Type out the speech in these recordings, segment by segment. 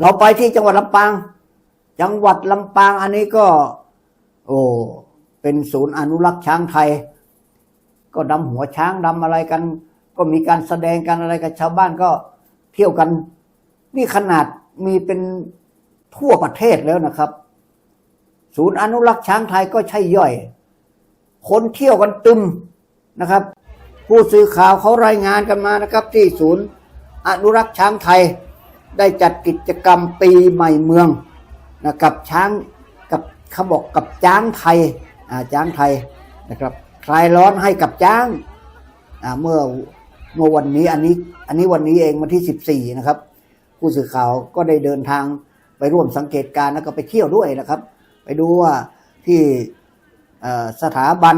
เราไปที่จังหวัดลำปาง จังหวัดลำปางอันนี้ก็ โอ้เป็นศูนย์อนุรักษ์ช้างไทย ก็ดำหัวช้างดำอะไรกัน ก็มีการแสดงกันอะไรกันชาวบ้านก็เที่ยวกัน นี่ขนาดมีเป็นทั่วประเทศแล้วนะครับ ศูนย์อนุรักษ์ช้างไทยก็ใช่ย่อย คนเที่ยวกันตึมนะครับ ผู้สื่อข่าวเขารายงานกันมานะครับ ที่ศูนย์อนุรักษ์ช้างไทย ได้จัดกิจกรรมปีใหม่เมืองนะกับช้างกับเขาบอกกับจ้างไทยอ่าจ้างไทยนะครับคลายร้อนให้กับจ้างอ่าเมื่อเมื่อวันนี้อันนี้อันนี้วันนี้เองวันที่ 14 นะครับ ผู้สื่อข่าวก็ได้เดินทางไปร่วมสังเกตการณ์แล้วก็ไปเที่ยวด้วยนะครับ ไปดูว่าที่สถาบัน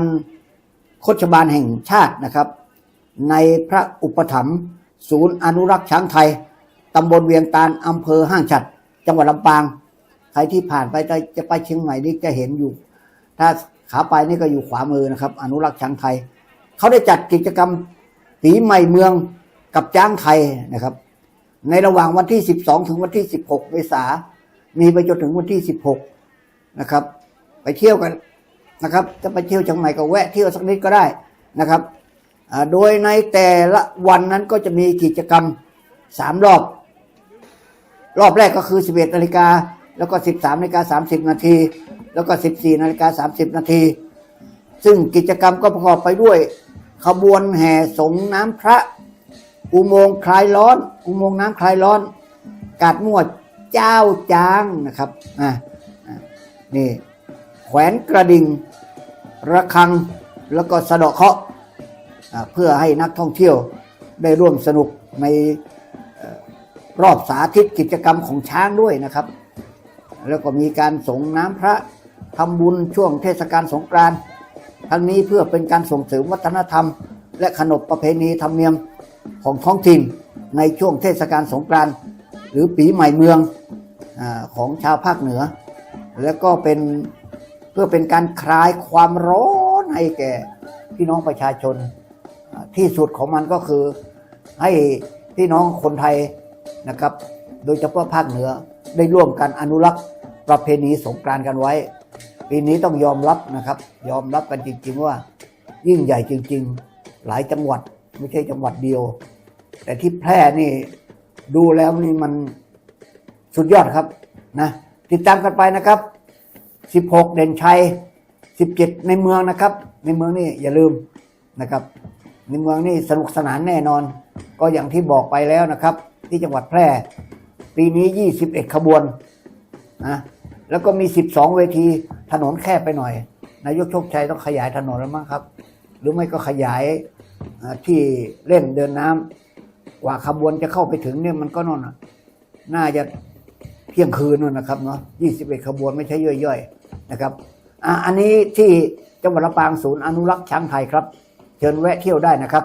โคชบาลแห่งชาตินะครับ ในพระอุปถัมภ์ศูนย์อนุรักษ์ช้างไทย ตำบลเวียงตาลอำเภอห้างฉัด จังหวัดลำปาง ใครที่ผ่านไปจะไปเชียงใหม่นี่จะเห็นอยู่ ถ้าขาไปนี่ก็อยู่ขวามือนะครับ อนุรักษ์ช้างไทย เขาได้จัดกิจกรรมปีใหม่เมืองกับจ้างไทยนะครับ ในระหว่างวันที่ 12 ถึงวันที่ 16เมษามีไปจนถึงวันที่ 16 นะครับ ไปเที่ยวกันนะครับจะไปเที่ยวเชียงใหม่ก็แวะเที่ยวสักนิดก็ได้นะครับโดยในแต่ละวันนั้นก็จะมีกิจกรรมสามรอบ รอบแรกก็คือ 11นาฬิกาแล้วก็ 13นาฬิกา30 นาที แล้วก็ 14นาฬิกา30 นาที ซึ่งกิจกรรมก็ประกอบไปด้วย ขบวนแห่สงน้ำพระอุโมงค์คลายร้อน อุโมงค์น้ำคลายร้อน กาดมวดเจ้าจางนะครับอะอะนี่แขวนกระดิ่งระฆังแล้วก็สะเดาะเคาะเพื่อให้นักท่องเที่ยวได้ร่วมสนุกใน รอบสาธิตกิจกรรมของช้างด้วยนะครับ แล้วก็มีการส่งน้ำพระทำบุญช่วงเทศกาลสงกรานต์ทั้งนี้เพื่อเป็นการส่งเสริมวัฒนธรรม และขนบประเพณีธรรมเนียมของท้องถิ่นในช่วงเทศกาลสงกรานต์หรือปีใหม่เมืองอของชาวภาคเหนือ แล้วก็เป็นเพื่อเป็นการคลายความร้อนให้แก่พี่น้องประชาชนที่สุดของมันก็คือให้พี่น้องคนไทย นะครับ โดยเฉพาะภาคเหนือได้ร่วมกันอนุรักษ์ประเพณีสงกรานต์กันไว้ ปีนี้ต้องยอมรับนะครับ ยอมรับกันจริง ๆ ว่า ยิ่งใหญ่จริง ๆ หลายจังหวัดไม่ใช่จังหวัดเดียว แต่ที่แพร่นี่ดูแล้วนี่มันสุดยอดครับนะติดตามกันไปนะครับ 16 เด่นชัย 17 ในเมืองนะครับ ในเมืองนี่อย่าลืมนะครับ ในเมืองนี่สนุกสนานแน่นอน ก็อย่างที่บอกไปแล้วนะครับ ที่จังหวัดแพร่ ปีนี้ 21 ขบวนนะแล้วก็มี 12 เวทีถนนแคบไปหน่อย นายกโชคชัยต้องขยายถนนแล้วมั้งครับ หรือไม่ก็ขยายที่เล่นเดินน้ำกว่าขบวนจะเข้าไปถึงเนี่ยมันก็นอนน่ะน่าจะเที่ยงคืนนู่นนะครับเนาะ21 ขบวนไม่ใช่ย่อยๆนะครับอะอันนี้ที่จังหวัดลำปางศูนย์อนุรักษ์ช้างไทยครับ เชิญแวะเที่ยวได้นะครับ